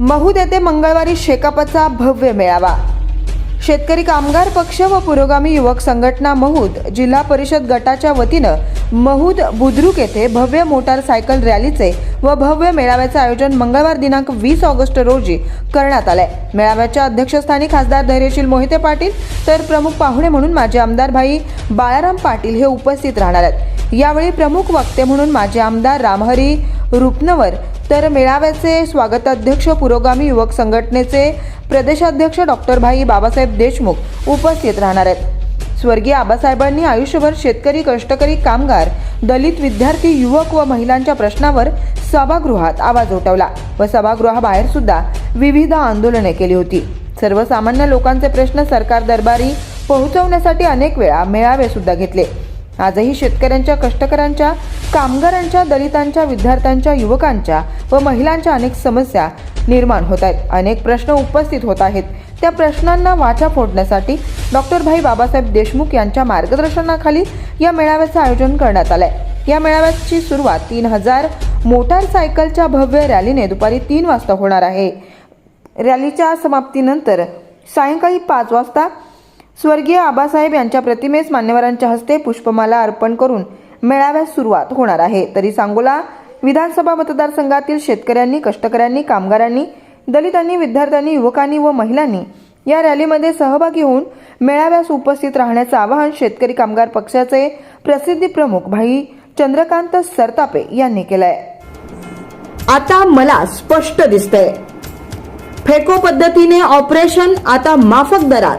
महूद येथे मंगळवारी शेकापचा भव्य मेळावा. शेतकरी कामगार पक्ष व पुरोगामी युवक संघटना महूद जिल्हा परिषद गटाच्या वतीनं महूद बुद्रुक येथे भव्य मोटारसायकल रॅलीचे व भव्य मेळाव्याचे आयोजन मंगळवार दिनांक वीस ऑगस्ट रोजी करण्यात आलंय. मेळाव्याच्या अध्यक्षस्थानी खासदार धैर्यशील मोहिते पाटील तर प्रमुख पाहुणे म्हणून माजी आमदार भाई बाळाराम पाटील हे उपस्थित राहणार आहेत. यावेळी प्रमुख वक्ते म्हणून माजी आमदार रामहरी रुपनवर तर मेळाव्याचे स्वागताध्यक्ष पुरोगामी युवक संघटनेचे प्रदेशाध्यक्ष डॉक्टर भाई बाबासाहेब देशमुख उपस्थित राहणार आहेत. स्वर्गीय आबासाहेबांनी आयुष्यभर शेतकरी कष्टकरी कामगार दलित विद्यार्थी युवक व महिलांच्या प्रश्नावर सभागृहात आवाज उठवला व सभागृहाबाहेर सुद्धा विविध आंदोलने केली होती. सर्वसामान्य लोकांचे प्रश्न सरकार दरबारी पोहोचवण्यासाठी अनेक वेळा मेळावे सुद्धा घेतले. आजही शेतकऱ्यांच्या कष्टकऱ्यांच्या कामगारांच्या दलितांच्या विद्यार्थ्यांच्या युवकांच्या व महिलांच्या अनेक समस्या निर्माण होत आहेत. अनेक प्रश्न उपस्थित होत आहेत. त्या प्रश्नांना वाचा फोडण्यासाठी डॉक्टर भाई बाबासाहेब देशमुख यांच्या मार्गदर्शनाखाली या मेळाव्याचं आयोजन करण्यात आलंय. या मेळाव्याची सुरुवात तीन हजार मोटारसायकलच्या भव्य रॅलीने दुपारी तीन वाजता होणार आहे. रॅलीच्या समाप्तीनंतर सायंकाळी पाच वाजता स्वर्गीय आबासाहेब यांच्या प्रतिमेस मान्यवरांच्या हस्ते पुष्पमाला अर्पण करून मेळाव्यास सुरुवात होणार आहे. तरी सांगोला विधानसभा मतदारसंघातील शेतकऱ्यांनी कष्टकऱ्यांनी कामगारांनी दलितांनी विद्यार्थ्यांनी युवकांनी व महिलांनी या रॅलीमध्ये सहभागी होऊन मेळाव्यास उपस्थित राहण्याचं आवाहन शेतकरी कामगार पक्षाचे प्रसिद्धी प्रमुख भाई चंद्रकांत सरतापे यांनी केलंय. आता मला स्पष्ट दिसतंय. फेको पद्धतीने ऑपरेशन आता माफक दरात.